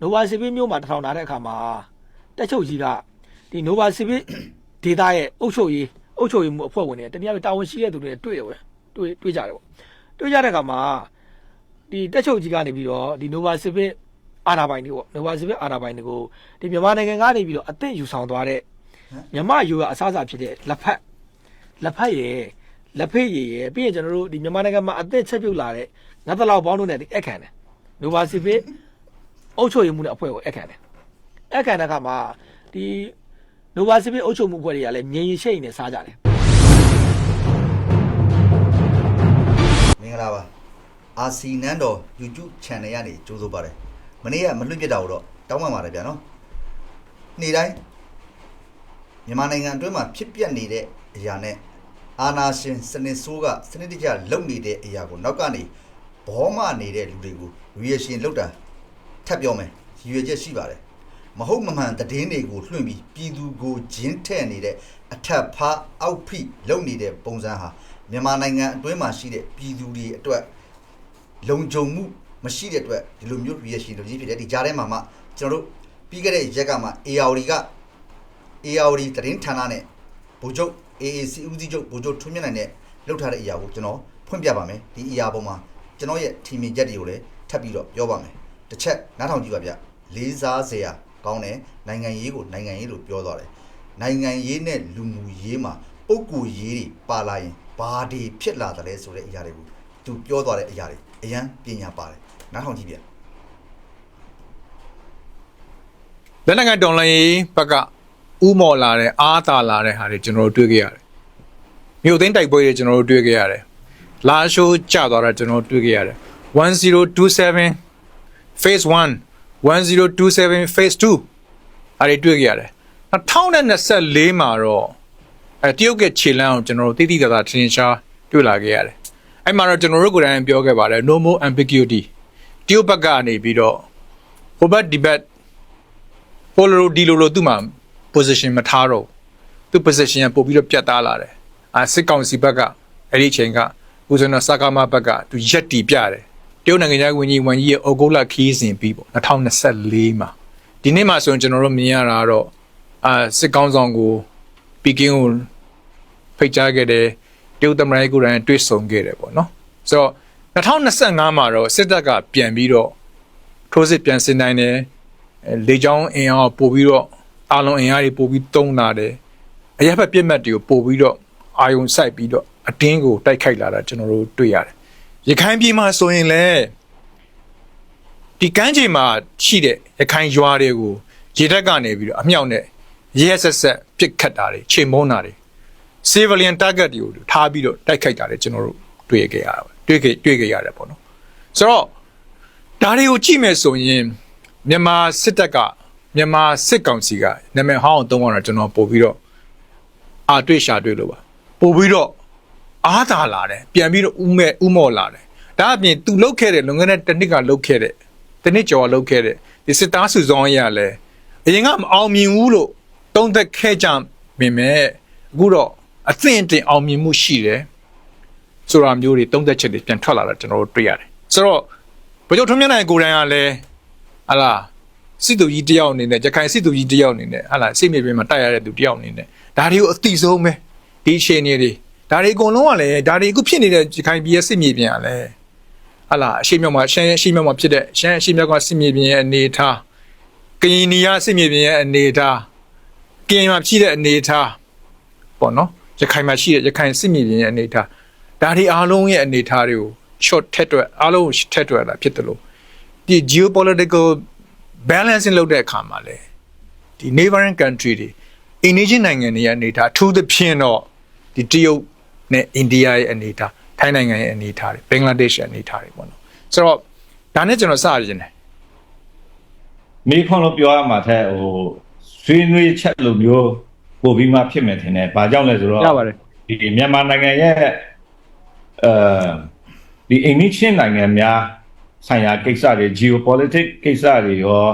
နိုဗာစီဗစ်မြို့မှာတထောင်ထားတဲ့အခါမှာတက်ချုပ်ကြီးကဒီနိုဗာစီဗစ်ဒေတာရဲ့အုပ်ချုပ်ရေးအုပ်ချုပ်ရေးမှုအဖွဲ့ဝင်တွေတနည်းအားဖြင့်တာဝန်ရှိတဲ့သူတွေနဲ့တွေ့တယ်ပဲတွေ့တွေ့ကြတယ်ပေါ့တွေ့ကြတဲ့အခါမှာဒီတက်ချုပ်ကြီးကနေပြီးတော့ဒီနိုဗာစီဗစ်အာနာပိုင်တွေပေါ့နိုဗာစီဗစ်အာနာပိုင်တွေကိုဒီမြန်မာနိုင်ငံကနေပြီးတော့အသင့်ယူဆောင်သွားတဲ့မြန်မာယူကအစားအစာဖြစ်တဲ့လက်ဖက်လက်ဖက်ရယ်လက်ဖေးရည်ရယ်ပြီးရင်ကျွန်တော်တို့ဒီမြန်မာနိုင်ငံမှာအသင့်ချက်ပြုတ်လာတဲ့ငါးတလောက်ပေါင်းတို့နဲ့ဒီအခန့်တယ်နိုဗာစီဗစ် အုပ်ချုပ်ရေးမှုနဲ့အဖွဲ့ကိုအခန့်တယ်အခန့်တဲ့အခါမှာဒီနိုဗာစီဗစ်အုပ်ချုပ်မှုအဖွဲ့တွေကလည်းငြိမ်ရရှိန်နဲ့စားကြတယ်မင်္ဂလာပါအာစီနန်းတော် YouTube channel ကနေကြိုးစိုးပါတယ်မနေ့ကမလွတ်ပြစ်တာကိုတော့တောင်းပန်ပါတယ်ဗျာနော်နေ့တိုင်းမြန်မာနိုင်ငံအတွင်းမှာဖြစ်ပျက်နေတဲ့အရာနဲ့အာနာရှင်စနစ်ဆိုးကစနစ်တကျလုပ်နေတဲ့အရာကိုနောက်ကနေဘောမနေတဲ့လူတွေကို reaction လုပ်တာ ထပ်ပြောမယ်ရည်ရွယ်ချက်ရှိပါတယ်မဟုတ်မမှန်သတင်းတွေကိုလွှင့်ပြီးပြည်သူကိုဂျင်းထဲ့နေတဲ့အထက်ဖားအောက်ဖိလုပ်နေတဲ့ပုံစံဟာမြန်မာနိုင်ငံအတွင်းမှာရှိတဲ့ပြည်သူတွေအတွက်လုံခြုံမှုမရှိတဲ့အတွက်ဒီလိုမျိုး reaction လုပ်ကြီးဖြစ်တယ်ဒီကြားထဲမှာမှကျွန်တော်တို့ပြီးခဲ့တဲ့ရက်ကမှ ARD က ARD သတင်းဌာနနဲ့ဗိုလ်ချုပ် AAC ဦးစီးချုပ်ဗိုလ်ချုပ်ထွန်းမြတ်နိုင်နဲ့လောက်ထားတဲ့အရာကိုကျွန်တော်ဖွင့်ပြပါမယ်ဒီအရာပေါ်မှာကျွန်တော်ရဲ့ထင်မြင်ချက်တွေကိုလည်းထပ်ပြီးတော့ပြောပါမယ် တစ်ချက်နားထောင်ကြည့်ပါဗျလေးစားစရာကောင်းတယ်နိုင်ငံရေးကိုနိုင်ငံရေးလို့ပြောသွားတယ်နိုင်ငံရေးနဲ့လူမှုရေးမှာပုဂ္ဂိုလ်ရေးတွေပါလာရင်ဘာတွေဖြစ်လာတယ်လဲဆိုတဲ့အရာတွေကိုသူပြောသွားတဲ့အရာတွေအရန်ပညာပါတယ်နားထောင်ကြည့်ဗျလက်နက်ကန်တော်လိုင်းရေးဘက်ကဥမော်လာတဲ့အားသာလာတဲ့ဟာတွေကျွန်တော်တို့တွေ့ခဲ့ရတယ်။မြို့သိမ်းတိုက်ပွဲတွေကျွန်တော်တို့တွေ့ခဲ့ရတယ်။လာရှိုးကျသွားတာကျွန်တော်တို့တွေ့ခဲ့ရတယ်။1027 phase 1 1027 phase 2အဲ့ဒီတွေ့ခဲ့ရတယ်။2024မှာတော့အဲတရုတ်ကခြေလမ်းကိုကျွန်တော်တို့တိတိကျကျထင်ရှားတွေ့လာခဲ့ရတယ်။အဲ့မှာတော့ကျွန်တော်တို့ကိုယ်တိုင်ပြောခဲ့ပါတယ် no more ambiguity တရုတ်ဘက်ကနေပြီးတော့ဟိုဘက်ဒီဘက်ပိုလိုဒီလိုလိုသူ့မှာ position မထားတော့ဘူးသူ position ကပို့ပြီးတော့ပြတ်သားလာတယ်အာစစ်ကောင်စီဘက်ကအဲ့ဒီအချိန်ကဦးဇင်းတော်စကားမဘက်ကသူရက်တီပြတယ်တ ရုတ်နိုင်ငံသားဝန်ကြီးဝန်ကြီးရဲ့အော်ဂိုလာခီးစဉ်ပြီးပေါ့2024မှာဒီနေ့မှာဆိုရင်ကျွန်တော်တို့မြင်ရတာကတော့အာစစ်ကောင်းဆောင်ကိုပီကင်းကိုဖိတ်ကြားခဲ့တယ်တရုတ်သမ္မတကိုယ်တိုင်တွေ့ဆုံခဲ့တယ်ပေါ့နော်ဆိုတော့2025မှာတော့စစ်တပ်ကပြန်ပြီးတော့ထိုးစစ်ပြန်ဆင်နိုင်တယ်အဲလေချောင်းအင်အားပို့ပြီးတော့အာလုံးအင်အားတွေပို့ပြီးတုံးလာတယ်အရက်ဖက်ပြစ်မှတ်တွေကိုပို့ပြီးတော့အာယုံစိုက်ပြီးတော့အတင်းကိုတိုက်ခိုက်လာတာကျွန်တော်တို့တွေ့ရတယ် ရခိုင်ပြည်မှာဆိုရင်လည်းဒီကမ်းခြေမှာရှိတဲ့ရခိုင်ရွာတွေကိုရေတက်ကနေပြီးတော့အမြောက်နဲ့ရဲဆက်ဆက်ပစ်ခတ်တာတွေချိန်မုန်းတာတွေ civilian target တွေကိုထားပြီးတော့တိုက်ခိုက်တာတွေကျွန်တော်တို့တွေ့ခဲ့ရတာပဲတွေ့ခဲ့တွေ့ခဲ့ရတယ်ပေါ့နော်ဆိုတော့ဒါတွေကိုကြည့်မယ်ဆိုရင်မြန်မာစစ်တပ်ကမြန်မာစစ်ကောင်စီကနာမည်ဟောင်းအောင်သုံးအောင်တော့ကျွန်တော်ပို့ပြီးတော့အာတွေ့ရှာတွေ့လို့ပါပို့ပြီးတော့ အားသာလာတယ်ပြန်ပြီးတော့ဥမဲ့ဥမော်လာတယ်ဒါအပြင်သူလုတ်ခဲ့တဲ့လွန်ခဲ့တဲ့တစ်နှစ်ကလုတ်ခဲ့တဲ့တစ်နှစ်ကျော်လုတ်ခဲ့တဲ့ဒီစစ်သားစုဆောင်ရလဲအရင်ကမအောင်မြင်ဘူးလို့တုံးသက်ခဲ့ကြမြင်မဲ့အခုတော့အသင့်တင်အောင်မြင်မှုရှိတယ်ဆိုတာမျိုးတွေတုံးသက်ချက်တွေပြန်ထွက်လာတာကျွန်တော်တို့တွေ့ရတယ်ဆိုတော့ဘယ်လိုထွန်းမြတ်နိုင်ကိုယ်တိုင်ကလည်းဟာလာစစ်သူကြီးတယောက်အနေနဲ့ရခိုင်စစ်သူကြီးတယောက်အနေနဲ့ဟာလာစိတ်မြေပြင်မှာတိုက်ရတဲ့သူတယောက်အနေနဲ့ဒါတွေကိုအတိဆုံးပဲဒီအချိန်တွေ ဒါတွေအကုန်လုံးကလည်းဒါတွေအခုဖြစ်နေတဲ့ရခိုင်ပြည်ရဲ့စစ်မြေပြင်ကလည်းဟာလာအရှိမြောက်မှာရှမ်းအရှိမြောက်မှာဖြစ်တဲ့ရှမ်းအရှိမြောက်ကစစ်မြေပြင်ရဲ့အနေအထားကရင်နီယာစစ်မြေပြင်ရဲ့အနေအထားကရင်မှာဖြစ်တဲ့အနေအထားပေါ့နော်ရခိုင်မှာရှိတဲ့ရခိုင်စစ်မြေပြင်ရဲ့အနေအထားဒါတွေအားလုံးရဲ့အနေအထားတွေကို short ထက်တွက်အားလုံးထက်တွက်လာဖြစ်တယ်လို့ဒီ geopolitical balancing လုပ်တဲ့အခါမှာလေဒီ neighboring country တွေအိန္ဒိယနိုင်ငံတွေရဲ့အနေအထားအထူးသဖြင့်တော့ဒီတရုတ် နဲ့အိန္ဒိယရဲ့အနေအထားထိုင်းနိုင်ငံရဲ့အနေအထားတွေဘင်္ဂလားဒေ့ရှ်ရဲ့အနေအထားတွေပေါ့နော်ဆိုတော့ဒါနဲ့ကျွန်တော်စရခြင်းတယ်မိခွန်းလို့ပြောရမှာထက်ဟိုဆွေးနွေးချက်လိုမျိုးပို့ပြီးမှဖြစ်မယ်ထင်တယ်။ဘာကြောင့်လဲဆိုတော့ရပါတယ်ဒီမြန်မာနိုင်ငံရဲ့အဲဒီအိန္ဒိချင်းနိုင်ငံများဆိုင်ရာကိစ္စတွေ geopolitics ကိစ္စတွေရော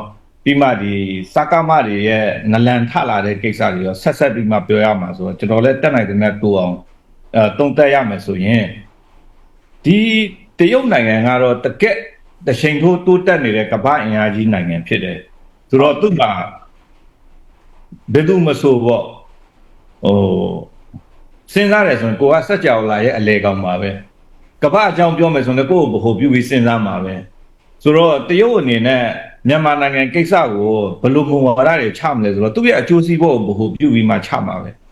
ပြီးမှဒီစကားမတွေရဲ့နလန်ထလာတဲ့ကိစ္စတွေရောဆက်ဆက်ပြီးမှပြောရမှာဆိုတော့ကျွန်တော်လည်းတက်နိုင်တဲ့နဲ့တူအောင် အဲတုံ့တက်ရမယ်ဆိုရင်ဒီတရုတ်နိုင်ငံကတော့တကက်တချိန်ထိုးတိုးတက်နေတဲ့ကမ္ဘာအင်အားကြီးနိုင်ငံဖြစ်တယ်ဆိုတော့သူ့မှာဘယ်သူမဆိုပေါ့ဟိုစဉ်းစားတယ်ဆိုရင်ကိုကစက်ကြောလာရဲ့အလေကောင်ပါပဲကမ္ဘာအကြောင်းပြောမယ်ဆိုရင်ကိုယ့်ကိုဗဟိုပြုပြီးစဉ်းစားမှာပဲဆိုတော့တရုတ်အနေနဲ့မြန်မာနိုင်ငံကိစ္စကိုဘယ်လိုပုံဝါဒတွေချမလဲဆိုတော့သူ့ရဲ့အကျိုးစီးပွားကိုဗဟိုပြုပြီးမှချမှာပဲ၎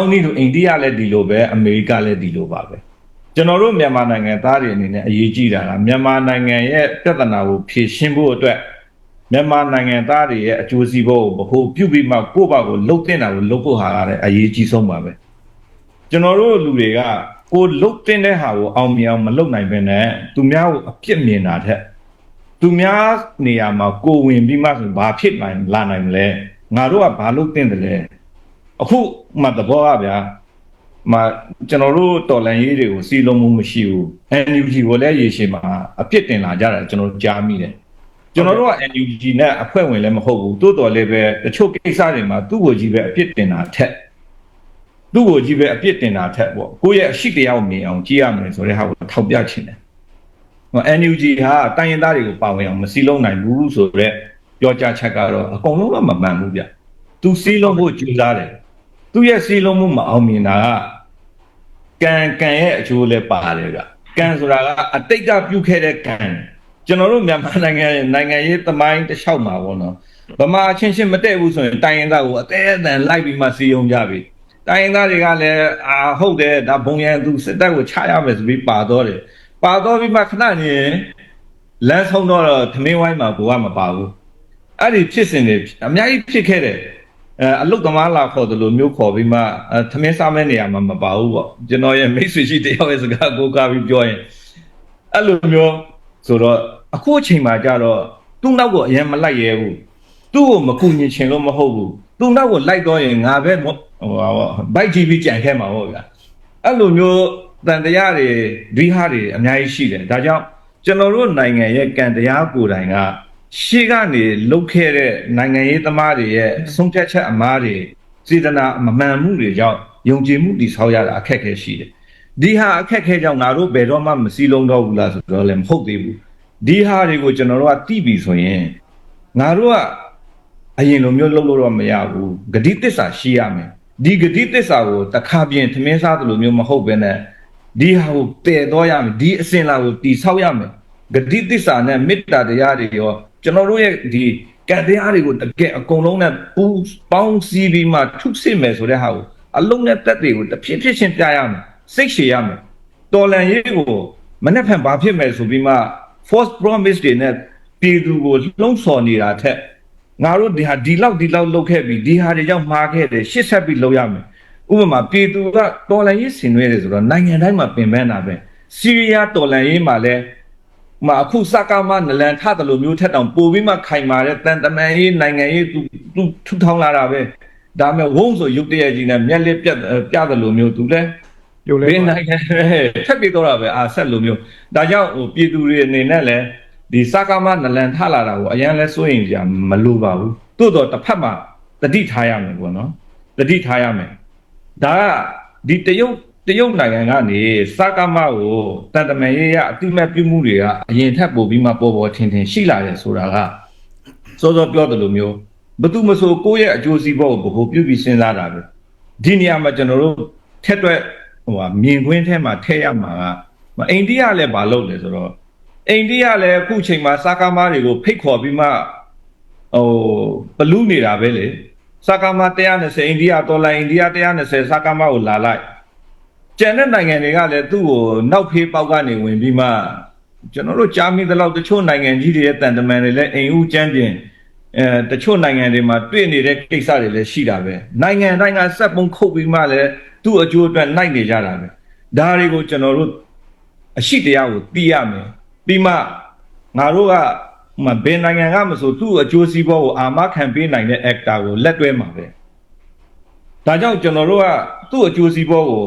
င်းနည်းတူအိန္ဒိယလည်းဒီလိုပဲအမေရိကလည်းဒီလိုပါပဲကျွန်တော်တို့မြန်မာနိုင်ငံသားတွေအနေနဲ့အရေးကြီးတာကမြန်မာနိုင်ငံရဲ့ပြဿနာကိုဖြေရှင်းဖို့အတွက်မြန်မာနိုင်ငံသားတွေရဲ့အကျိုးစီးပွားကိုဘ ਹੁ ပြုပြီးမှကိုယ့်ဘာကိုလှုပ်တင်တာကိုလှုပ်ဖို့ဟာရတဲ့အရေးကြီးဆုံးပါပဲကျွန်တော်တို့လူတွေကကိုလှုပ်တင်တဲ့ဟာကိုအောင်မြင်အောင်မလုပ်နိုင်ဘဲနဲ့သူများကိုအပြစ်မြင်တာထက်သူများနေရာမှာကိုဝင်ပြီးမှဆိုဘာဖြစ်နိုင်လာနိုင်မလဲငါတို့ကဘာလုပ်တင်တယ်လဲ အခုမှသဘောကဗျာမှာကျွန်တော်တို့တော်လန်ရေးတွေကိုစီလုံးမှုမရှိဘူး NUG ကိုလည်းရေရှည်မှာအပြစ်တင်လာကြတာကျွန်တော်တို့ကြားမိတယ်ကျွန်တော်တို့က NUG နဲ့အဖွဲ့ဝင်လည်းမဟုတ်ဘူးတိုးတော်လည်းပဲတချို့ကိစ္စတွေမှာသူ့ကိုကြီးပဲအပြစ်တင်တာထက်သူ့ကိုကြီးပဲအပြစ်တင်တာထက်ပေါ့ကိုယ့်ရဲ့အရှိတရားကိုမြင်အောင်ကြည့်ရမယ်ဆိုတဲ့ဟာကိုထောက်ပြချင်တယ်ဟို NUG ဟာတိုင်းရင်းသားတွေကိုပါဝင်အောင်မစီလုံးနိုင်ဘူးဆိုတော့ပြောကြားချက်ကတော့အကုန်လုံးကမမှန်ဘူးဗျသူစီလုံးဖို့ကြိုးစားတယ် သူ့ရဲ့စီလုံးမှုမအောင်မြင်တာကကံကံရဲ့အကျိုးလည်းပါတယ်ဗျကံဆိုတာကအတိတ်ကပြုခဲ့တဲ့ကံကျွန်တော်တို့မြန်မာနိုင်ငံရဲ့နိုင်ငံရေးသမိုင်းတစ်လျှောက်မှာပေါ့နော်ဗမာအချင်းချင်းမတည့်ဘူးဆိုရင်တိုင်းရင်းသားကိုအသေးအတန်လိုက်ပြီးမှစီယုံကြပြီတိုင်းရင်းသားတွေကလည်းအာဟုတ်တယ်ဒါဘုံရန်သူစစ်တပ်ကိုချရမယ်ဆိုပြီးပါတော့တယ်ပါတော့ပြီးမှခဏနေလမ်းဆုံးတော့သမင်းဝိုင်းမှာကိုကမပါဘူးအဲ့ဒီဖြစ်စဉ်တွေအများကြီးဖြစ်ခဲ့တယ် အဲအလုတ်သမားလာခေါ်တယ်လို့မျိုးခေါ်ပြီးမှအဲသမင်းစားမဲ့နေရာမှာမပါဘူးပေါ့ကျွန်တော်ရဲ့မိတ်ဆွေရှိတယောက်ရဲ့စကားကိုကားပြီးပြောရင်အဲ့လိုမျိုးဆိုတော့အခုအချိန်မှာကြတော့သူ့နောက်ကိုအရင်မလိုက်ရဲဘူးသူ့ကိုမကူညီချင်လို့မဟုတ်ဘူးသူ့နောက်ကိုလိုက်တော့ရင်ငါပဲဟိုဟာပေါ့ဘိုက်ကြီးပြီးကြံခဲ့မှာပေါ့ဗျာအဲ့လိုမျိုးတန်တရားတွေဒွိဟာတွေအများကြီးရှိတယ်ဒါကြောင့်ကျွန်တော်တို့နိုင်ငံရဲ့ကံတရားကိုယ်တိုင်က ရှေ့ကနေလုတ်ခဲ့တဲ့နိုင်ငံရေးသမားတွေရဲ့ဆုံးဖြတ်ချက်အမားတွေစေတနာမမှန်မှုတွေကြောင့်ယုံကြည်မှုတည်ဆောက်ရတာအခက်အခဲရှိတယ်။ဒီဟာအခက်အခဲကြောင့်ငါတို့ဘယ်တော့မှမစည်းလုံးတော့ဘူးလားဆိုတော့လည်းမဟုတ်သေးဘူး။ဒီဟာတွေကိုကျွန်တော်တို့ကသိပြီဆိုရင်ငါတို့ကအရင်လိုမျိုးလုပ်လို့တော့မရဘူး။ဂတိတစ္ဆာရှိရမယ်။ဒီဂတိတစ္ဆာကိုတစ်ခါပြင်ထမင်းစားသလိုမျိုးမဟုတ်ဘဲနဲ့ဒီဟာကိုတည်တော့ရမယ်။ဒီအစဉ်လာကိုတည်ဆောက်ရမယ်။ဂတိသစ္စာနဲ့မေတ္တာတရားတွေရော ကျွန်တော်တို့ရဲ့ဒီကံတရားတွေကိုတကယ်အကုန်လုံးနဲ့ပူပေါင်းစည်းပြီးမှထုစစ်မယ်ဆိုတဲ့ဟာကိုအလုံးနဲ့တက်တွေကိုတစ်ဖြစ်ဖြစ်ချင်းပြရမယ်စိတ်ရှည်ရမယ်တော်လန်ရေးကိုမနေ့ဖန်ဘာဖြစ်မယ်ဆိုပြီးမှ false promise တွေနဲ့ပြည်သူကိုလှုံ့ဆော်နေတာထက်ငါတို့ဒီဟာဒီလောက်ဒီလောက်လုပ်ခဲ့ပြီဒီဟာတွေကြောင့်မှားခဲ့တယ်ရှစ်ဆက်ပြီးလုပ်ရမယ်ဥပမာပြည်သူကတော်လန်ရေးဆင်နွှဲတယ်ဆိုတော့နိုင်ငံတိုင်းမှာပင်ပန်းတာပဲစီးရီးယားတော်လန်ရေးမှာလည်း မအခုစကားမနလန်ထတယ်လို့မျိုးထက်တောင်ပိုပြီးမှခိုင်မာတဲ့တန်တမန်ရေးနိုင်ငံရေးသူသူထူထောင်လာတာပဲဒါမဲ့ဝုန်းဆိုရုပ်တရက်ကြီးနဲ့မျက်လက်ပြတ်ပြတယ်လို့မျိုးသူလည်းယုတ်လဲဘယ်နိုင်ငံထက်ပြီးတော့တာပဲအာဆက်လို့မျိုးဒါကြောင့်ဟိုပြည်သူတွေအနေနဲ့လည်းဒီစကားမနလန်ထလာတာကိုအရင်လဲစိုးရင်ကြာမလိုပါဘူးတိုးတော့တစ်ဖက်မှာတတိထားရမယ်ပေါ့နော်တတိထားရမယ်ဒါကဒီတရုတ် တရုတ်နိုင်ငံကနေစကားမကိုတန်တမန်ရေးရအတိမတ်ပြုမှုတွေကအရင်ထက်ပိုပြီးမှပေါ်ပေါ်ထင်ထင်ရှိလာတယ်ဆိုတာကစောစောပြောတယ်လို့မျိုးဘသူမဆိုကိုယ့်ရဲ့အကျိုးစီးပွားကိုဘို့ပြုပြီးစဉ်းစားတာပဲဒီနေရာမှာကျွန်တော်တို့ထက်တွက်ဟိုဟာမြင်ကွင်းထဲမှာထည့်ရမှာကမအိန္ဒိယလည်းမလုပ်လေဆိုတော့အိန္ဒိယလည်းအခုချိန်မှာစကားမတွေကိုဖိတ်ခေါ်ပြီးမှဟိုဘလူးနေတာပဲလေစကားမ120အိန္ဒိယဒေါ်လာအိန္ဒိယ120စကားမကိုလာလိုက် ကျန်တဲ့နိုင်ငံတွေကလည်းသူ့ကိုနောက်ဖေးပေါက်ကနေဝင်ပြီးမှကျွန်တော်တို့ကြားမိသလောက်တချို့နိုင်ငံကြီးတွေရဲ့တန်တမန်တွေလည်းအိမ်ဦးကျန်းပြင်အဲတချို့နိုင်ငံတွေမှာတွေ့နေတဲ့ကိစ္စတွေလည်းရှိတာပဲနိုင်ငံတိုင်းကစက်ပုံခုတ်ပြီးမှလည်းသူ့အကျိုးအတွက်နိုင်နေကြတာပဲဒါတွေကိုကျွန်တော်တို့အရှိတရားကိုသိရမယ်ပြီးမှငါတို့ကဥပမာဘယ်နိုင်ငံကမဆိုသူ့အကျိုးစီးပွားကိုအာမခံပေးနိုင်တဲ့ actor ကိုလက်တွဲမှာပဲဒါကြောင့်ကျွန်တော်တို့ကသူ့အကျိုးစီးပွားကို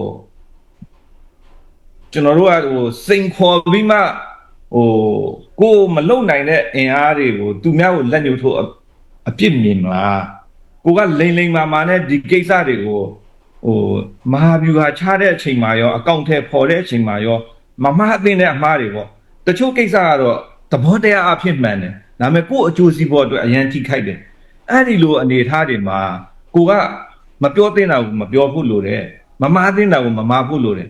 ကျွန်တော်တို့ကဟိုစိန်ခေါ်ပြီးမှဟိုကိုယ်မလုံနိုင်တဲ့အင်အားတွေကိုသူများကိုလက်ညှိုးထိုးအအပြစ်မြင်မလားကိုကလိမ့်လိမ့်မာမာနဲ့ဒီကိစ္စတွေကိုဟိုမဟာဗျူဟာချတဲ့အချိန်မှာရောအကောင့်ထဲပေါ်တဲ့အချိန်မှာရောမမအသိတဲ့အမှားတွေပေါ့တချို့ကိစ္စကတော့သဘောတရားအဖြစ်မှန်တယ်ဒါပေမဲ့ကိုယ့်အကျိုးစီးပွားအတွက်အရန်ထိခိုက်တယ်အဲ့ဒီလိုအနေအထားတွေမှာကိုကမပြောသင့်တာကိုမပြောဖို့လိုတယ်မမားသင့်တာကိုမမားဖို့လိုတယ်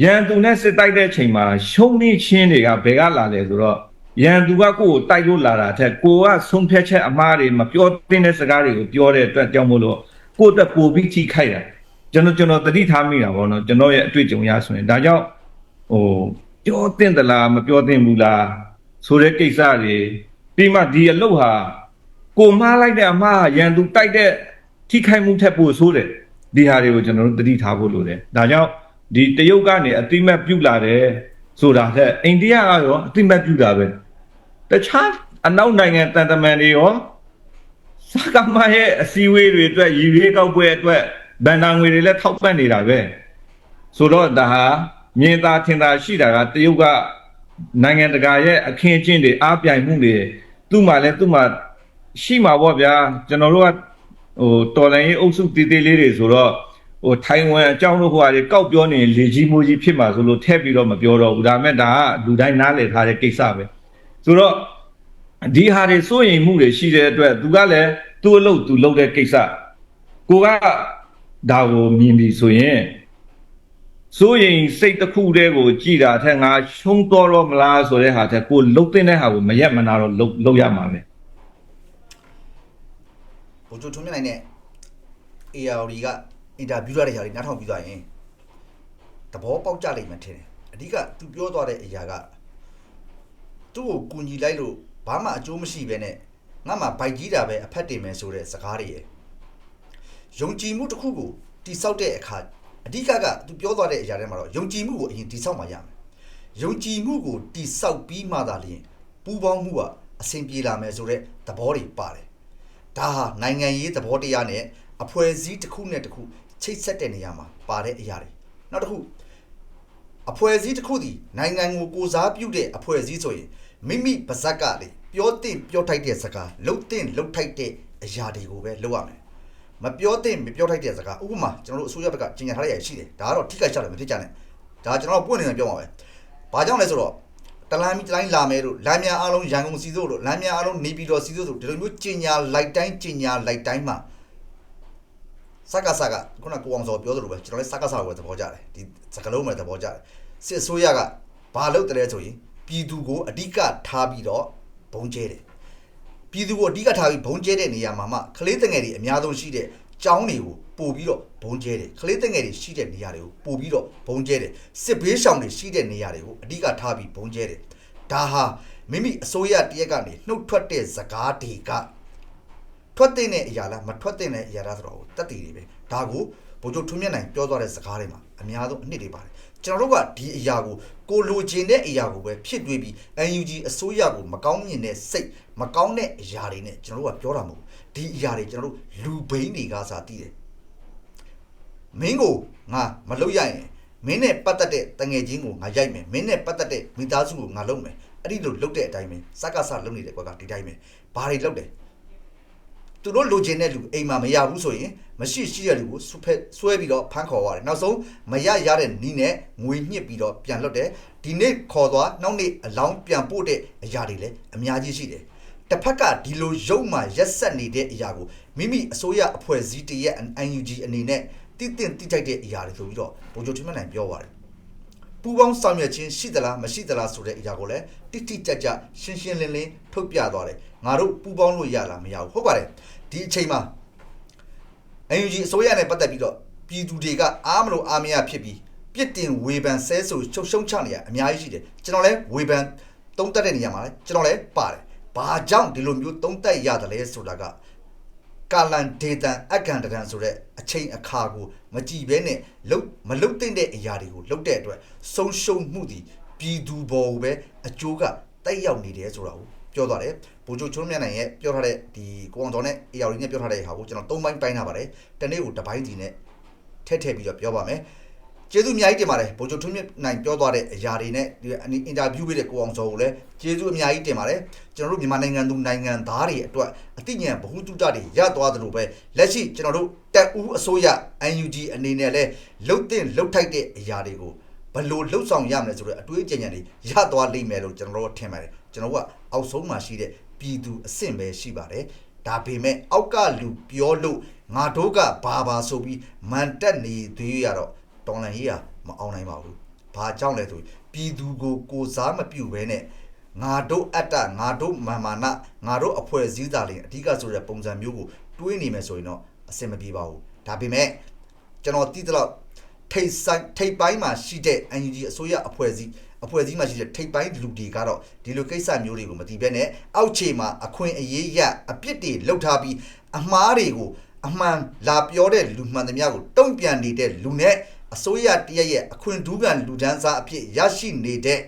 ရန်သူနဲ့စစ်တိုက်တဲ့အချိန်မှာရှုံးနေချင်းတွေကဘယ်ကလာလဲဆိုတော့ရန်သူကကိုယ့်ကိုတိုက်လို့လာတာအထက်ကိုကဆုံးဖြတ်ချက်အမှားတွေမပြောသင့်တဲ့စကားတွေကိုပြောတဲ့အတွက်ကြောင့်မို့လို့ကိုယ့်အတွက်ပိုပြီးထိခိုက်တာကျွန်တော်ကျွန်တော်တတိထားမိတာပေါ့နော်ကျွန်တော်ရဲ့အတွေ့အကြုံရဆိုရင်ဒါကြောင့်ဟိုပြောသင့်သလားမပြောသင့်ဘူးလားဆိုတဲ့ကိစ္စတွေပြီးမှဒီအလုပ်ဟာကိုမှားလိုက်တဲ့အမှားရန်သူတိုက်တဲ့ထိခိုက်မှုထက်ပိုဆိုးတယ်ဒီဟာတွေကိုကျွန်တော်တို့တတိထားဖို့လိုတယ်ဒါကြောင့် ဒီတရုတ်ကနေအတိမတ်ပြုတ်လာတယ်ဆိုတာထက်အိန္ဒိယကရောအတိမတ်ပြုတ်တာပဲတခြားအနောက်နိုင်ငံတန်တမန်တွေရောစကားမရဲ့အစည်းအဝေးတွေအတွက်ရည်ရွေးကောက်ပွဲအတွက်ဗန်နာငွေတွေလည်းထောက်ပံ့နေတာပဲဆိုတော့ဒါဟာမြင်သာထင်သာရှိတာကတရုတ်ကနိုင်ငံတကာရဲ့အခင်းအကျင်းတွေအားပြိုင်မှုတွေသူ့မှာလည်းသူ့မှာရှိမှာပေါ့ဗျာကျွန်တော်တို့ကဟိုတော်လိုင်းရေးအုပ်စုတည်တည်လေးတွေဆိုတော့ ဟိုထိုင်ဝမ်အကြောင်းတို့ဟိုဟာတွေကောက်ပြောနေလေကြီးမိုးကြီးဖြစ်မှာဆိုလို့ထည့်ပြီးတော့မပြောတော့ဘူးဒါပေမဲ့ဒါကလူတိုင်းနားလည်ထားတဲ့ကိစ္စပဲဆိုတော့ဒီဟာတွေစိုးရိမ်မှုတွေရှိတဲ့အတွက်သူကလည်းသူ့အလုပ်သူလုပ်တဲ့ကိစ္စကိုကဒါကိုမြင်ပြီဆိုရင်စိုးရိမ်စိတ်တစ်ခုတည်းကိုကြည်တာထက်ငါရှုံးတော်တော့မလားဆိုတဲ့ဟာထက်ကိုလှုပ်တဲ့ဟာကိုမရက်မနာတော့လှုပ်လှုပ်ရမှာပဲဘိုးချိုထွန်းမြတ်နိုင်တဲ့ ARD က အင်တာဗျူးရတဲ့ຢာတွေနားထောင်ပြီးသွားရင်သဘောပေါက်ကြလိမ့်မယ်ထင်တယ်အဓိကသူပြောသွားတဲ့အရာကသူ့ကိုကူညီလိုက်လို့ဘာမှအကျိုးမရှိဘဲနဲ့ငါမှဘိုက်ကြီးတာပဲအဖက်တင်မယ်ဆိုတဲ့စကားတွေရယ်ယုံကြည်မှုတစ်ခုကိုတိဆောက်တဲ့အခါအဓိကကသူပြောသွားတဲ့အရာတွေမှာတော့ယုံကြည်မှုကိုအရင်တိဆောက်မှရမယ်ယုံကြည်မှုကိုတိဆောက်ပြီးမှသာလျှင်ပူးပေါင်းမှုကအဆင်ပြေလာမယ်ဆိုတဲ့သဘောတွေပါတယ်ဒါဟာနိုင်ငံရေးသဘောတရားနဲ့အဖွဲ့အစည်းတစ်ခုနဲ့တစ်ခု ချိတ်ဆက်တဲ့နေရာမှာပါတဲ့အရာတွေနောက်တစ်ခုအဖွဲ့အစည်းတစ်ခုဒီနိုင်ငံကိုကိုစားပြုတဲ့အဖွဲ့အစည်းဆိုရင်မိမိပါဇက်ကလေပြောတဲ့ပြောထိုက်တဲ့စကားလှုပ်တဲ့လှုပ်ထိုက်တဲ့အရာတွေကိုပဲလုပ်ရမယ်မပြောတဲ့မပြောထိုက်တဲ့စကားဥပမာကျွန်တော်တို့အစိုးရဘက်ကကြီးညာထားရရှိတယ်ဒါကတော့ထိခိုက်ကြတယ်မဖြစ်ကြနဲ့ဒါကျွန်တော်ပွင့်နေတယ်ပြောမှာပဲဘာကြောင့်လဲဆိုတော့တလမ်းမီတလိုင်းလာမယ်လို့လမ်းများအားလုံးရန်ကုန်စီစိုးလို့လမ်းများအားလုံးနေပြည်တော်စီစိုးဆိုဒီလိုမျိုးကျင်ညာလိုက်တိုင်းကျင်ညာလိုက်တိုင်းမှာ စကားစကားခုနကကိုအောင်စောပြောသလိုပဲကျွန်တော်လည်းစကားစကားကိုသဘောကျတယ်ဒီစကားလုံးပဲသဘောကျတယ်စစ်အစိုးရကဘာလုပ်တယ်လဲဆိုရင်ပြည်သူကိုအဓိကထားပြီးတော့ဘုံကျဲတယ်ပြည်သူကိုအဓိကထားပြီးဘုံကျဲတဲ့နေရာမှာမှကလေးတငယ်တွေအများဆုံးရှိတဲ့ကျောင်းတွေကိုပို့ပြီးတော့ဘုံကျဲတယ်ကလေးတငယ်တွေရှိတဲ့နေရာတွေကိုပို့ပြီးတော့ဘုံကျဲတယ်စစ်ဘေးရှောင်တွေရှိတဲ့နေရာတွေကိုအဓိကထားပြီးဘုံကျဲတယ်ဒါဟာမိမိအစိုးရတရက်ကနေနှုတ်ထွက်တဲ့စကားတွေက ထွက်တဲ့အရာလားမထွက်တဲ့အရာလားဆိုတော့တက်တည်တွေပဲဒါကိုဗိုလ်ချုပ်ထွန်းမြတ်နိုင်ပြောသွားတဲ့စကားတွေမှာအများဆုံးအနှစ်တွေပါတယ်ကျွန်တော်တို့ကဒီအရာကိုကိုလိုချင်တဲ့အရာကိုပဲဖြစ်တွေးပြီး UNG အစိုးရကိုမကောင်းမြင်တဲ့စိတ်မကောင်းတဲ့အရာတွေနဲ့ကျွန်တော်တို့ကပြောတာမဟုတ်ဘူးဒီအရာတွေကျွန်တော်တို့လူဘိန်းတွေကစားတည်တယ်မင်းကိုငါမလုပ်ရရင်မင်းနဲ့ပတ်သက်တဲ့တငယ်ချင်းကိုငါရိုက်မယ်မင်းနဲ့ပတ်သက်တဲ့မိသားစုကိုငါလုပ်မယ်အဲ့ဒီလိုလုပ်တဲ့အတိုင်းပဲစကားစလုပ်နေတဲ့ကွက်ကဒီတိုင်းပဲဘာတွေလုပ်တယ် သူတို့လိုချင်တဲ့လူအိမ်မှာမရဘူးဆိုရင်မရှိရှိတဲ့လူကိုဆွဲဆွဲပြီးတော့ဖမ်းခေါ်ရတယ်နောက်ဆုံးမရရတဲ့နီးနဲ့ငွေညှစ်ပြီးတော့ပြန်လွတ်တယ်ဒီနေ့ခေါ်သွားနောက်နေ့အလောင်းပြန်ပို့တဲ့အရာတွေလည်းအများကြီးရှိတယ်တစ်ဖက်ကဒီလိုရုပ်မှရက်ဆက်နေတဲ့အရာကိုမိမိအစိုးရအဖွဲ့အစည်းတရဲ့ UNG အနေနဲ့တိတင်တိထိုက်တဲ့အရာတွေဆိုပြီးတော့ဗိုလ်ချုပ်ထွန်းမြတ်နိုင်ပြောပါတယ် ပူပေါင်းဆောင်ရွက်ခြင်းရှိသလားမရှိသလားဆိုတဲ့အရာကိုလည်းတိတိကျကျရှင်းရှင်းလင်းလင်းထုတ်ပြသွားတယ်ငါတို့ပူပေါင်းလို့ရလားမရဘူးဟုတ်ပါတယ်ဒီအချိန်မှာ UNG အစိုးရနဲ့ပတ်သက်ပြီးတော့ပြည်သူတွေကအားမလို့အားမရဖြစ်ပြီးပြစ်တင်ဝေဖန်ဆဲဆိုချုပ်ရှုံချနေရအများကြီးရှိတယ်ကျွန်တော်လည်းဝေဖန်သုံးတက်တဲ့နေရာမှာလည်းကျွန်တော်လည်းပါတယ်ဘာကြောင့်ဒီလိုမျိုးသုံးတက်ရတယ်လဲဆိုတာက ကာလန်ဒေတန်အကန်တရန်ဆိုတဲ့အချိန်အခါကိုမကြည့်ဘဲနဲ့လုတ်မလုတ်တဲ့အရာတွေကိုလုတ်တဲ့အတွက်ဆုံးရှုံးမှုသည်ပြည်သူဘော်ကိုပဲအကျိုးကတိုက်ရောက်နေတယ်ဆိုတာကိုပြောသွားတယ်ဗိုလ်ချုပ်ချုံးမြတ်နိုင်ရဲ့ပြောထားတဲ့ဒီကိုအောင်တော်နဲ့ AR နဲ့ပြောထားတဲ့ဟာကိုကျွန်တော်၃ပိုင်းပိုင်းထားပါတယ်တနေ့ကိုတစ်ပိုင်းစီနဲ့ထည့်ထည့်ပြီးတော့ပြောပါမယ် ကျေးဇူးအများကြီးတင်ပါတယ်ဗိုလ်ချုပ်ထွန်းမြတ်နိုင်ပြောသွားတဲ့အရာတွေနဲ့ဒီအင်တာဗျူးပေးတဲ့ကိုအောင်စောကိုလည်းကျေးဇူးအများကြီးတင်ပါတယ်ကျွန်တော်တို့မြန်မာနိုင်ငံသူနိုင်ငံသားတွေအတွက်အသိဉာဏ်ဗဟုသုတတွေရသွားသလိုပဲလက်ရှိကျွန်တော်တို့တက်ဦးအစိုးရ UNG အနေနဲ့လည်းလှုပ်တဲ့လှုပ်ထိုက်တဲ့အရာတွေကိုဘယ်လို့လှုပ်ဆောင်ရမလဲဆိုတော့အတွေးအကြံဉာဏ်တွေရသွားလိမ့်မယ်လို့ကျွန်တော်တို့ထင်ပါတယ်ကျွန်တော်ကအောက်ဆုံးမှာရှိတဲ့ပြည်သူအဆင့်ပဲရှိပါတယ်ဒါပေမဲ့အောက်ကလူပြောလို့ငါတို့ကဘာဘာဆိုပြီးမန်တက်နေသေးရတော့ တော်လန်ကြီးကမအောင်နိုင်ပါဘူးဘာကြောင့်လဲဆိုရင်ပြည်သူကိုကိုစားမပြုတ်ဘဲနဲ့ငါတို့အတ္တငါတို့မာမာနငါတို့အဖွဲ့အစည်းသားတွေအဓိကဆိုတဲ့ပုံစံမျိုးကိုတွေးနေမယ်ဆိုရင်တော့အဆင်မပြေပါဘူးဒါပေမဲ့ကျွန်တော်တည်တော့ထိတ်ဆိုင်ထိတ်ပိုင်းမှာရှိတဲ့ NUG အစိုးရအဖွဲ့အစည်းအဖွဲ့အစည်းမှာရှိတဲ့ထိတ်ပိုင်းလူတွေကတော့ဒီလိုကိစ္စမျိုးတွေကိုမသိဘဲနဲ့အောက်ခြေမှာအခွင့်အရေးရအပြစ်တွေလှုပ်ထားပြီးအမှားတွေကိုအမှန်လာပြောတဲ့လူမှန်သမျှကိုတုံ့ပြန်နေတဲ့လူနဲ့ အစိုးရတရက်ရဲ့အခွင့်ဒူးကန်လူဒန်းစားအဖြစ်ရရှိနေတဲ့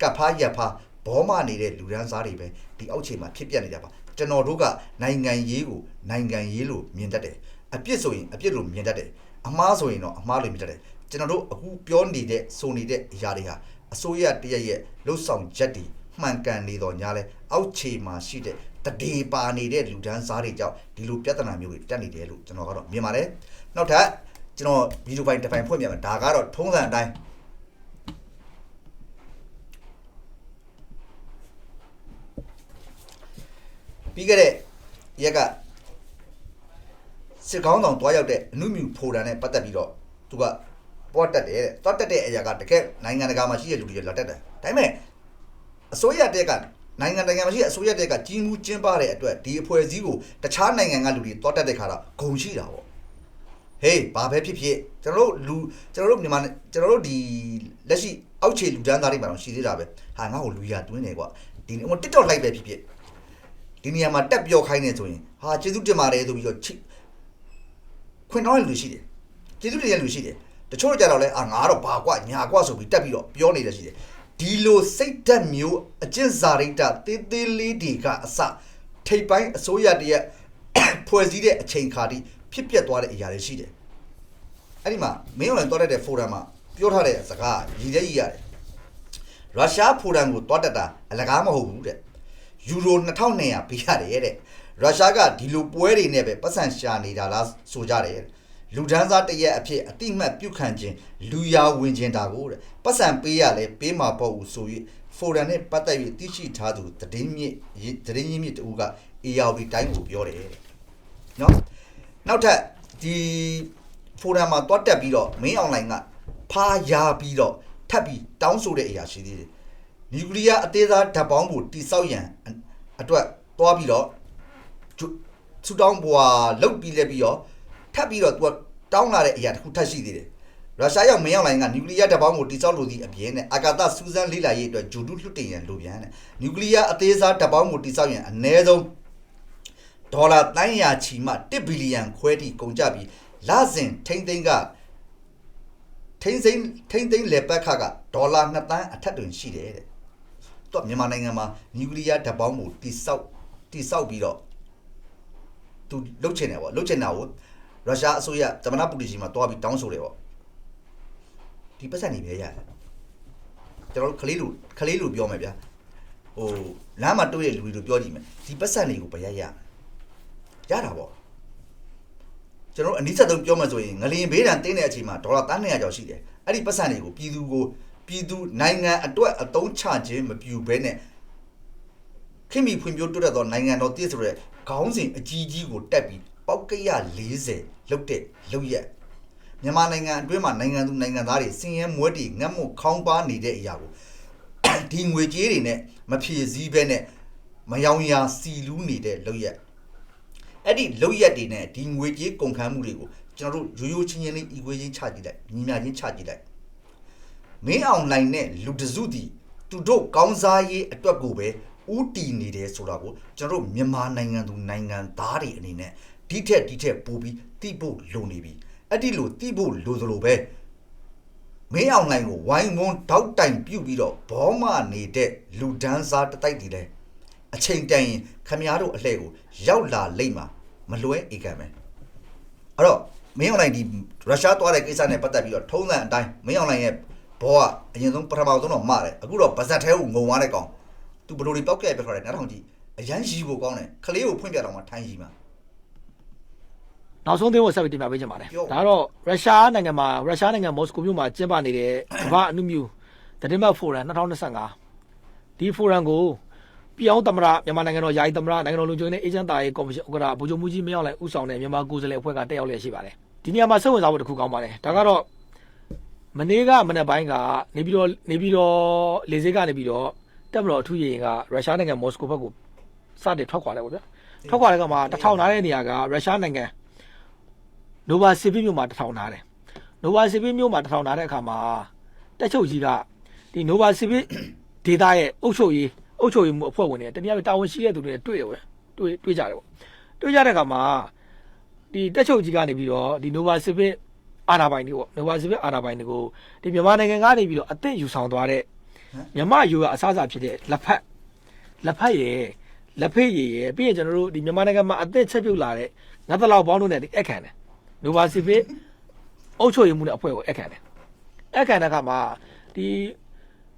ကပ်ဖားရဖားဘောမနေတဲ့လူဒန်းစားတွေပဲဒီအောက်ခြေမှာဖြစ်ပျက်နေကြပါကျွန်တော်တို့ကနိုင်ငံရေးကိုနိုင်ငံရေးလို့မြင်တတ်တယ်အပြစ်ဆိုရင်အပြစ်လို့မြင်တတ်တယ်အမှားဆိုရင်တော့အမှားလို့မြင်တတ်တယ်ကျွန်တော်တို့အခုပြောနေတဲ့ဆိုနေတဲ့အရာတွေဟာအစိုးရတရက်ရဲ့လှုပ်ဆောင်ချက်တွေမှန်ကန်နေတော့ညာလဲအောက်ခြေမှာရှိတဲ့တဒေပါနေတဲ့လူဒန်းစားတွေကြောင့်ဒီလိုပြဿနာမျိုးတွေတက်နေတယ်လို့ကျွန်တော်ကတော့မြင်ပါတယ်နောက်ထပ် ကျွန်တော်ဗီဒီယိုပိုင်းတစ်ပိုင်းဖွင့်ပြမယ်ဒါကတော့ထုံးစံအတိုင်းပြီးခဲ့တဲ့ရက်ကစစ်ကောင်းဆောင်တွားရောက်တဲ့အမှုမြူဖိုတာနဲ့ပတ်သက်ပြီးတော့သူကပေါ်တက်တယ်တဲ့တွားတက်တဲ့အရာကတကယ်နိုင်ငံတကာမှာရှိတဲ့လူတွေလာတက်တယ်ဒါပေမဲ့အစိုးရတက်ကနိုင်ငံတကာမှာရှိတဲ့အစိုးရတက်ကကြီးမှုကျင်းပတဲ့အတွက်ဒီအဖွဲ့အစည်းကိုတခြားနိုင်ငံကလူတွေတွားတက်တဲ့ခါတော့ဂုံရှိတာပေါ့ ဟေးဘာပဲဖြစ်ဖြစ်ကျွန်တော်တို့လူကျွန်တော်တို့မြန်မာကျွန်တော်တို့ဒီလက်ရှိအောက်ခြေလူတန်းသားတွေမှာတော့ရှိသေးတာပဲဟာငါ့ကိုလူရတွင်းနေကွာဒီဟို TikTok လိုက်ပဲဖြစ်ဖြစ်ဒီနေရာမှာတက်ပြောခိုင်းနေဆိုရင်ဟာကျေးဇူးတင်ပါတယ်ဆိုပြီးတော့ချိခွင်တောင်းရလူရှိတယ်ကျေးဇူးတင်ရလူရှိတယ်တချို့ကြတော့လဲအာငါတော့ဘာကွညာကွဆိုပြီးတက်ပြီးတော့ပြောနေတယ်ရှိတယ်ဒီလိုစိတ်ဓာတ်မျိုးအကျင့်စာရိတ္တသေးသေးလေးတွေကအစထိပ်ပိုင်းအစိုးရတရက်ဖွဲ့စည်းတဲ့အချိန်ခါတိ ဖြစ်ပျက်သွားတဲ့အရာတွေရှိတယ်အဲ့ဒီမှာမင်းအောင်လည်းတွားတတ်တဲ့ဖိုရမ်မှာပြောထားတဲ့စကားရည်ရည်ရတယ်ရုရှားဖိုရမ်ကိုတွားတတ်တာအလကားမဟုတ်ဘူးတဲ့ယူရို2200ပေးရတယ်တဲ့ရုရှားကဒီလိုပွဲတွေနဲ့ပဲပတ်စံရှာနေတာလားဆိုကြတယ်လူဒန်းစားတရက်အဖြစ်အတိမတ်ပြုတ်ခံခြင်းလူယာဝင်ခြင်းတာကိုတဲ့ပတ်စံပေးရလဲပေးမှာပေါ့ဦးဆို၍ဖိုရမ်နဲ့ပတ်သက်၍သိရှိထားသူသတင်းမြင့်သတင်းရင်းမြစ်တူကအေယာဝတီတိုင်းကိုပြောတယ်တဲ့နော် နောက်ထပ်ဒီဖိုရမ်မှာတွတ်တက်ပြီးတော့မင်းအွန်လိုင်းကဖားရပြီးတော့ထပ်ပြီးတောင်းဆိုတဲ့အရာရှိသေးတယ် နျူကလ িয়ার အသေးစားဓာတ်ပေါင်းကိုတိဆောက်ရန်အတွက်သွားပြီးတော့သူတောင်းဘွာလုတ်ပြီးလဲပြီးတော့ထပ်ပြီးတော့သူကတောင်းလာတဲ့အရာတစ်ခုထပ်ရှိသေးတယ်ရုရှားရောက်မင်းရောက်လိုင်းကနျူကလ িয়ার ဓာတ်ပေါင်းကိုတိဆောက်လို့ဒီအပြင်နဲ့အာကာသစူးစမ်းလေ့လာရေးအတွက်ဂျူဒုလွတ်တင်ရန်လိုပြန်တဲ့နျူကလ িয়ার အသေးစားဓာတ်ပေါင်းကိုတိဆောက်ရန်အနည်းဆုံး ဒေါ်လာ300ချီမှ1ဘီလီယံခွဲထိကုန်ကြပြီးလစဉ်ထိမ့်သိန်းကထိန်းသိမ်းထိန်းသိမ်းလေပတ်ခါကဒေါ်လာ2တန်းအထက်တွင်ရှိတယ်တဲ့။သူကမြန်မာနိုင်ငံမှာနျူကလ িয়ার ဓာတ်ပေါင်းကိုတိဆောက်တိဆောက်ပြီးတော့သူလုတ်ချင်တယ်ပေါ့လုတ်ချင်တာကိုရုရှားအစိုးရသမ္မတပူတင်ကြီးမှာတွားပြီးတောင်းဆိုတယ်ပေါ့။ဒီပတ်စံနေပဲရတယ်။ကျွန်တော်တို့ကလေးလူကလေးလူပြောမယ်ဗျာ။ဟိုလမ်းမှာတွေ့တဲ့လူတွေတို့ပြောကြည့်မယ်။ဒီပတ်စံတွေကိုဘယ်ရရ ရတာပေါ့။ကျွန်တော်တို့အနည်းဆက်ဆုံးပြောမှဆိုရင်ငလျင်ဘေးဒဏ်တင်းတဲ့အချိန်မှာဒေါ်လာ300ကျော်ရှိတယ်အဲ့ဒီပတ်စံတွေကိုပြည်သူကိုပြည်သူနိုင်ငံအတွက်အသုံးချခြင်းမပြုဘဲနဲ့ခင်မီဖွံ့ဖြိုးတိုးတက်သောနိုင်ငံတော်တည်ဆိုတဲ့ခေါင်းစဉ်အကြီးကြီးကိုတက်ပြီးပေါက်ကရ40လုတ်တဲ့လုတ်ရက်မြန်မာနိုင်ငံအတွင်းမှာနိုင်ငံသူနိုင်ငံသားတွေစင်ရဲမွဲတီငတ်မှုခေါင်းပါနေတဲ့အရာကိုဒီငွေကြေးတွေနဲ့မဖြည့်ဆည်းဘဲနဲ့မယောင်ရာစီလူးနေတဲ့လုတ်ရက် အဲ့ဒီလောက်ရက်တွေနဲ့ဒီငွေကြေးကုန်ခန်းမှုတွေကိုကျွန်တော်တို့ရိုးရိုးချင်းချင်းလေးဤခွေးချင်းချကြည့်လိုက်ညီမချင်းချကြည့်လိုက်မင်းအောင်လိုင်းနဲ့လူတစုတီသူတို့ကောင်းစားရေးအတွက်ကိုပဲဥတီနေတယ်ဆိုတာကိုကျွန်တော်တို့မြန်မာနိုင်ငံသူနိုင်ငံသားတွေအနေနဲ့ဒီထက်ဒီထက်ပိုပြီးတိဖို့လိုနေပြီအဲ့ဒီလိုတိဖို့လိုသလိုပဲမင်းအောင်လိုင်းကိုဝိုင်းဝန်းတောက်တိုင်ပြုတ်ပြီးတော့ဘောမနေတဲ့လူဒန်းစားတစ်တိုက်တည်တယ်အချိန်တန်ရင်ခမည်းတော်အလှည့်ကိုရောက်လာလိမ့်မှာ မလွဲဧကံပဲအဲ့တော့မင်းအွန်လိုင်းဒီရုရှားသွားတဲ့ကိစ္စနဲ့ပတ်သက်ပြီးတော့ထုံးစံအတိုင်းမင်းအွန်လိုင်းရဲ့ဘောကအရင်ဆုံးပထမဆုံးတော့မှားတယ်အခုတော့ဗဇက်သေးကိုငုံသွားတဲ့ကောင်သူဘယ်လိုတွေပောက်ကြဲပြခေါ်တယ်နားထောင်ကြည့်အရန်ရီဖို့ကောင်းတယ်ခလေးကိုဖွင့်ပြတော့မှထိုင်းရီမှာနောက်ဆုံးသင်းကိုဆက်ပြီးတင်ပြပေးချင်ပါတယ်ပြောဒါကတော့ရုရှားနိုင်ငံမှာရုရှားနိုင်ငံမော်စကိုမြို့မှာကျင်းပနေတဲ့ကမ္ဘာအနုမြူသတင်းမှတ်ဖိုရမ်2025ဒီဖိုရမ်ကို ပြောင်းသမရမြန်မာနိုင်ငံတော်ယာယီသမရနိုင်ငံတော်လူချုပ်နဲ့အေဂျင့်တာရေးကော်မရှင်ဥက္ကဋ္ဌဗိုလ်ချုပ်မှုကြီးမင်းအောင်လှိုင်ဦးဆောင်တဲ့မြန်မာကိုယ်စားလှယ်အဖွဲ့ကတက်ရောက်လျက်ရှိပါတယ်ဒီနေရာမှာစိတ်ဝင်စားဖို့တစ်ခုကောင်းပါတယ်ဒါကတော့မနေ့ကမနေ့ပိုင်းကနေပြီးတော့နေပြီးတော့လေဆိပ်ကနေပြီးတော့တက်မတော်အထူးရေရင်ကရုရှားနိုင်ငံမော်စကိုဘက်ကိုစတင်ထွက်ခွာတယ်ပေါ့ဗျာထွက်ခွာတဲ့ကမှာတထောင်နားတဲ့နေရာကရုရှားနိုင်ငံနိုဗာစီဗီမြို့မှာတထောင်နားတယ်နိုဗာစီဗီမြို့မှာတထောင်နားတဲ့အခါမှာတက်ချုပ်ကြီးကဒီနိုဗာစီဗီဒေတာရဲ့အုပ်ချုပ်ရေး အုပ်ချုပ်ရေးမှုအဖွဲ့ဝင်တွေတနည်းအားဖြင့်တာဝန်ရှိတဲ့သူတွေနဲ့တွေ့တယ်ပဲတွေ့တွေ့ကြတယ်ပေါ့တွေ့ကြတဲ့အခါမှာဒီတက်ချုပ်ကြီးကနေပြီးတော့ဒီနိုဗာစီဗီအာနာပိုင်တွေပေါ့နိုဗာစီဗီအာနာပိုင်တွေကိုဒီမြန်မာနိုင်ငံကနေပြီးတော့အသင့်ယူဆောင်သွားတဲ့မြန်မာယူရအစားအစာဖြစ်တဲ့လက်ဖက်လက်ဖက်ရယ်လက်ဖေးရည်ရယ်ပြီးရင်ကျွန်တော်တို့ဒီမြန်မာနိုင်ငံမှာအသင့်ချက်ပြုတ်လာတဲ့ငါးတလောက်ပေါင်းတို့နဲ့ဒီအခန့်တယ်နိုဗာစီဗီအုပ်ချုပ်ရေးမှုနဲ့အဖွဲ့ကိုအခန့်တယ်အခန့်တဲ့အခါမှာဒီ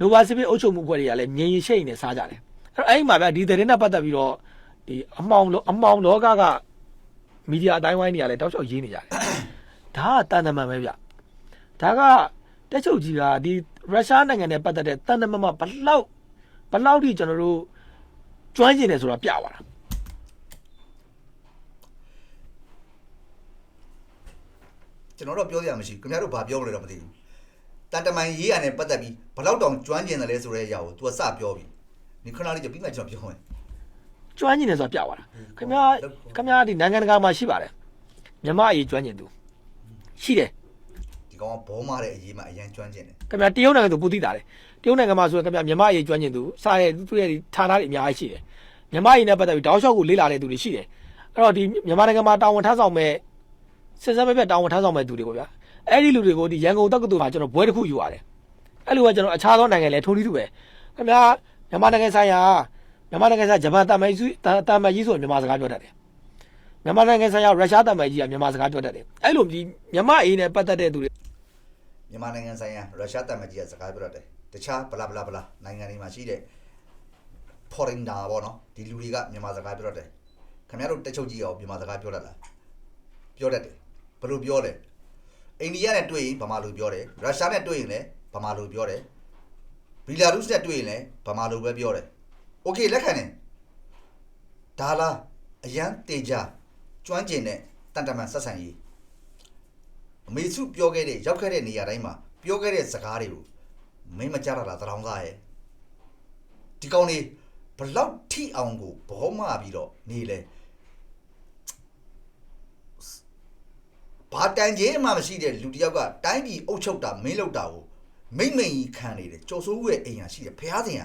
နိုဗာစီဗီအုပ်ချုပ်မှုအဖွဲ့တွေကလည်းမြင်ရင်ရှိတ်နေစားကြတယ်အဲ့တော့အဲ့ဒီမှာဗျဒီသတင်းနဲ့ပတ်သက်ပြီးတော့ဒီအမောင်လောအမောင်လောကကမီဒီယာအတိုင်းဝိုင်းတွေကလည်းတောက်လျှောက်ရေးနေကြတယ်ဒါကတန်တမန်ပဲဗျဒါကတက်ချုပ်ကြီးကဒီရုရှားနိုင်ငံနဲ့ပတ်သက်တဲ့တန်တမန်မှာဘလောက်ဘလောက်ထိကျွန်တော်တို့ကျွမ်းကျင်တယ်ဆိုတာပြသွားတာကျွန်တော်တို့ပြောစရာမရှိဘူးခင်ဗျားတို့ဘာပြောမလဲတော့မသိဘူး တန်တမန်ရေးရနဲ့ပတ်သက်ပြီးဘလောက်တောင်ကျွမ်းကျင်တယ်လဲဆိုတဲ့အရာကို तू ကစပြောပြီဒီခဏလေးကြပြီးမှကျွန်တော်ပြောမယ်ကျွမ်းကျင်တယ်ဆိုတာပြသွားတာခင်ဗျာခင်ဗျာဒီနိုင်ငံတကာမှာရှိပါတယ်မြန်မာအရေးကျွမ်းကျင်သူရှိတယ်ဒီကောင်ကဘောမားတဲ့အရေးမှာအရန်ကျွမ်းကျင်တယ်ခင်ဗျာတရုတ်နိုင်ငံသူပူသိတာတယ်တရုတ်နိုင်ငံမှာဆိုရင်ခင်ဗျာမြန်မာအရေးကျွမ်းကျင်သူစားရဲ့သူရဲ့ဒီဌာနတွေအများကြီးရှိတယ်မြန်မာအရေးနဲ့ပတ်သက်ပြီးတောက်လျှောက်ကိုလေ့လာတဲ့သူတွေရှိတယ်အဲ့တော့ဒီမြန်မာနိုင်ငံမှာတာဝန်ထမ်းဆောင်မဲ့စစ်စမ်းမဲ့ပြတာဝန်ထမ်းဆောင်မဲ့သူတွေပေါ့ဗျာ အဲ့ဒီလူတွေကိုဒီရန်ကုန်တက္ကသိုလ်မှာကျွန်တော်ဘွဲတစ်ခုယူရတယ်အဲ့လိုကကျွန်တော်အခြားသောနိုင်ငံလည်းထုံးထီးတူပဲခင်ဗျာမြန်မာနိုင်ငံဆိုင်ရာမြန်မာနိုင်ငံဆိုင်ရာဂျပန်တာမန်ကြီးတာမန်ကြီးဆိုရင်မြန်မာစကားပြောတတ်တယ်မြန်မာနိုင်ငံဆိုင်ရာရုရှားတာမန်ကြီးကမြန်မာစကားပြောတတ်တယ်အဲ့လိုဒီမြန်မာအရေးနဲ့ပတ်သက်တဲ့သူတွေမြန်မာနိုင်ငံဆိုင်ရာရုရှားတမန်ကြီးကစကားပြောတတ်တယ်တခြားဘလာဘလာဘလာနိုင်ငံတွေမှာရှိတဲ့ foreigner ပေါ့နော်ဒီလူတွေကမြန်မာစကားပြောတတ်တယ်ခင်ဗျားတို့တက်ချုပ်ကြီးရောမြန်မာစကားပြောတတ်လားပြောတတ်တယ်ဘယ်လိုပြောလဲ အိန္ဒိယနဲ့တွေ့ရင်ဗမာလိုပြောတယ်ရုရှားနဲ့တွေ့ရင်လည်းဗမာလိုပြောတယ်ဘီလာရုစ်နဲ့တွေ့ရင်လည်းဗမာလိုပဲပြောတယ်โอเคလက်ခံတယ်ဒါလားအရန်တေချာကျွမ်းကျင်တဲ့တန်တမန်ဆက်ဆံရေး အမေစုပြောခဲ့တဲ့ရောက်ခဲ့တဲ့နေရာတိုင်းမှာပြောခဲ့တဲ့စကားတွေကိုမင်းမကြားရလားသတောင်းသားရဲ့ဒီကောင်လေးဘလောက်ထိအောင်ကိုဘောမပြီးတော့နေလဲ ဘာတန်ကြီးမှမရှိတဲ့လူတစ်ယောက်ကတိုင်းပြည်အုပ်ချုပ်တာမင်းလုပ်တာကိုမိမ့်မိန်ကြီးခံနေတယ်ကြော်စိုးရဲ့အိမ်ဟာရှိတယ်ဖះစင်က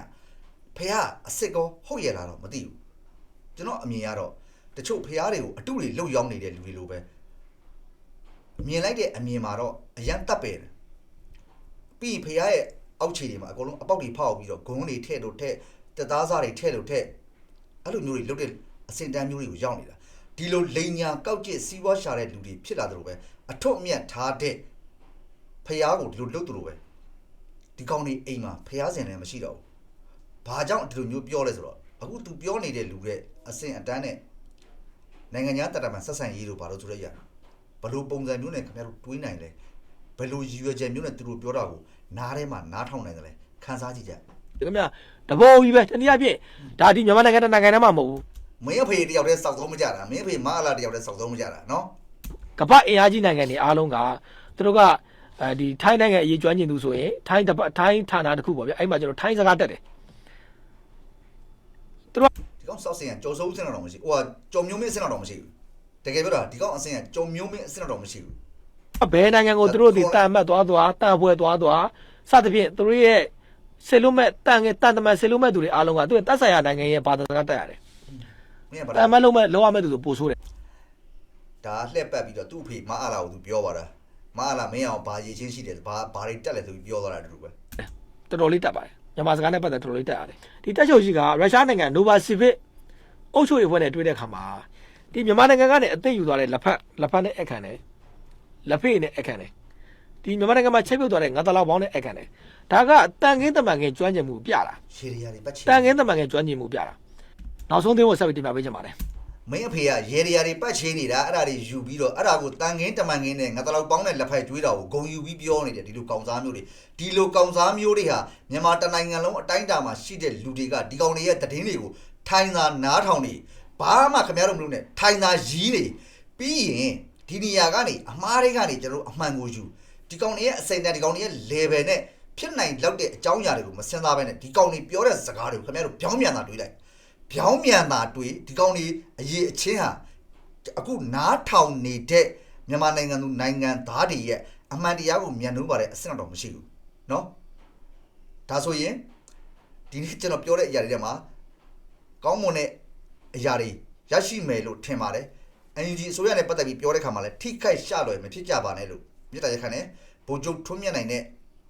ဖះအစ်စ်ကောဟုတ်ရလားတော့မသိဘူးကျွန်တော်အမြင်ကတော့တချို့ဖះတွေကိုအတုတွေလှုပ်ရောက်နေတဲ့လူတွေလိုပဲမြင်လိုက်တဲ့အမြင်မှာတော့အရန်တက်ပဲတယ်ပြီးဖះရဲ့အောက်ခြေတွေမှာအကုန်လုံးအပေါက်တွေဖောက်ပြီးတော့ဂုံးတွေထဲ့လို့ထဲ့တက်သားစားတွေထဲ့လို့ထဲ့အဲ့လိုမျိုးတွေလုပ်တဲ့အစင်တန်းမျိုးတွေကိုရောက်နေတာ ဒီလိုလိန်ညာကောက်ကျစ်စီးပွားရှာတဲ့လူတွေဖြစ်လာတယ်လို့ပဲအထွတ်အမြတ်ထားတဲ့ဖះကိုဒီလိုလုပ်တယ်လို့ပဲဒီကောင်းနေအိမ်မှာဖះစင်လည်းမရှိတော့ဘူးဘာကြောင့်ဒီလိုမျိုးပြောလဲဆိုတော့အခု तू ပြောနေတဲ့လူရဲ့အစင်အတန်းနဲ့နိုင်ငံခြားတပ်တာမှဆက်ဆံရေးလို့ဘာလို့ဆိုရရဘယ်လိုပုံစံမျိုးနဲ့ခင်ဗျားတို့တွေးနိုင်လဲဘယ်လိုရည်ရွယ်ချက်မျိုးနဲ့သူတို့ပြောတာကိုနားထဲမှာနားထောင်နိုင်တယ်လဲခန်းစားကြည့်ကြဒီကမြတဘောကြီးပဲတနည်းအားဖြင့်ဒါဒီမြန်မာနိုင်ငံတစ်နိုင်ငံတည်းမှာမဟုတ်ဘူး မင်းအဖေတယောက်တည်းစောက်သုံးမကြတာမင်းအဖေမအားလာတယောက်တည်းစောက်သုံးမကြတာနော်ကမ္ဘာအင်အားကြီးနိုင်ငံတွေအားလုံးကသူတို့ကအဲဒီထိုင်းနိုင်ငံအရေးကျွမ်းကျင်သူဆိုရင်ထိုင်းတပတ်ထိုင်းဌာနတစ်ခုပေါ့ဗျအဲ့မှာကျွန်တော်ထိုင်းစကားတက်တယ်ဒီကောင်စောက်စင်ကကြော်စိုးစင်တော့မရှိဘူးဟိုကကြော်မျိုးမင်းစင်တော့မရှိဘူးတကယ်ပြောတာဒီကောင်အစင်ကကြော်မျိုးမင်းစင်တော့မရှိဘူးဘယ်နိုင်ငံကိုသူတို့ဒီတန်မတ်သွားသွားတန်ပွဲသွားသွားစသဖြင့်သူတို့ရဲ့ဆေလုမဲ့တန်ငယ်တန်တမန်ဆေလုမဲ့သူတွေအားလုံးကသူရဲ့တက်ဆိုင်ရာနိုင်ငံရဲ့ဘာသာစကားတက်ရတယ် မင်းကဘာတန်မတ်လုံးမဲ့လောရမဲ့သူဆိုပို့ဆိုးတယ်ဒါလှက်ပတ်ပြီးတော့သူ့အဖေမအားလာကိုသူပြောပါတာမအားလာမင်းအောင်ဘာရည်ချင်းရှိတယ်ဘာဘာတွေတက်လဲသူပြောသွားတာတူပဲတော်တော်လေးတက်ပါတယ်မြန်မာစကားနဲ့ပတ်သက်တော်တော်လေးတက်ရတယ်ဒီတက်ချုပ်ကြီးကရုရှားနိုင်ငံနိုဗာစီဗစ်အုပ်ချုပ်ရေးဖွဲ့နဲ့တွေ့တဲ့အခါမှာဒီမြန်မာနိုင်ငံကနေအသိယူသွားတဲ့လက်ဖက်လက်ဖက်နဲ့အခန့်တယ်လက်ဖေးနဲ့အခန့်တယ်ဒီမြန်မာနိုင်ငံမှာချိတ်ပြုတ်သွားတဲ့ငါးတလောက်ပေါင်းနဲ့အခန့်တယ်ဒါကတန်ခင်းတမန်ခင်းကျွမ်းကျင်မှုပြတာရှေးရီယာတွေပတ်ချီတန်ခင်းတမန်ခင်းကျွမ်းကျင်မှုပြတာ နောက်ဆုံးသင်းကိုဆက်ပြီးတင်ပြပေးချင်ပါတယ်မင်းအဖေကရေရရာတွေပတ်ချေးနေတာအဲ့ဒါတွေယူပြီးတော့အဲ့ဒါကိုတန်ခင်းတမန်ခင်းနဲ့ငါတလောက်ပေါင်းတဲ့လက်ဖက်ကျွေးတာကိုဂုံယူပြီးပြောနေတယ်ဒီလိုကောင်စားမျိုးတွေဒီလိုကောင်စားမျိုးတွေဟာမြန်မာတနိုင်ငံလုံးအတိုင်းအတာမှာရှိတဲ့လူတွေကဒီကောင်တွေရဲ့တည်င်းတွေကိုထိုင်သာနားထောင်နေဘာမှခင်ဗျားတို့မလုပ်နဲ့ထိုင်သာရီးနေပြီးရင်ဒီနေရာကနေအမားတွေကနေကျွန်တော်တို့အမှန်ကိုယူဒီကောင်တွေရဲ့အစိမ့်နဲ့ဒီကောင်တွေရဲ့ level နဲ့ဖြစ်နိုင်လောက်တဲ့အကြောင်းအရာတွေကိုမစင်စားဘဲနဲ့ဒီကောင်တွေပြောတဲ့စကားတွေကိုခင်ဗျားတို့ပြောင်းပြန်တာတွေးလိုက် ပြောင်းမြန်တာတွေ့ဒီကောင်းလေးအရေးအချင်းဟာအခုနားထောင်နေတဲ့မြန်မာနိုင်ငံသူနိုင်ငံသားတွေရဲ့အမှန်တရားကိုမြန်လို့ပါတဲ့အဆင့်တော့မရှိဘူးเนาะဒါဆိုရင်ဒီနေ့ကျွန်တော်ပြောတဲ့အရာတွေထဲမှာကောင်းမွန်တဲ့အရာတွေရရှိမယ်လို့ထင်ပါတယ် NUG အစိုးရနဲ့ပတ်သက်ပြီးပြောတဲ့ခါမှာလည်းထိခိုက်ရှလွယ်မဖြစ်ကြပါနဲ့လို့မြေတားရခန့်နဲ့ဗိုလ်ချုပ်ထွန်းမြတ်နိုင်တဲ့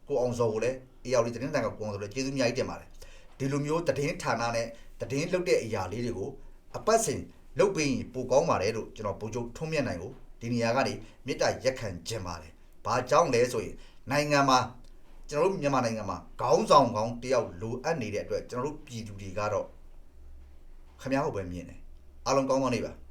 ကိုအောင်စောကိုလည်းအေယာဝတီသတင်းတန်ကကိုအောင်စောလည်းကျေးဇူးအများကြီးတင်ပါတယ် ဒီလိုမျိုးတည်င်းဌာနနဲ့ တည်င်းလုပ်တဲ့အရာလေးတွေကိုအပတ်စဉ်လုပ်ပြီးရင်ပိုကောင်းပါတယ်လို့ကျွန်တော်ဗိုလ်ချုပ်ထုံးမြတ်နိုင်ကိုဒီနေရာကနေမေတ္တာရက်ခံခြင်းပါတယ်။ဘာကြောင့်လဲဆိုရင်နိုင်ငံမှာကျွန်တော်တို့မြန်မာနိုင်ငံမှာခေါင်းဆောင်ကောင်းတယောက်လိုအပ်နေတဲ့အတွက်ကျွန်တော်တို့ပြည်သူတွေကတော့ခမ ्या ဟုတ်ပဲမြင်တယ်။အားလုံးကောင်းကောင်းနေပါ။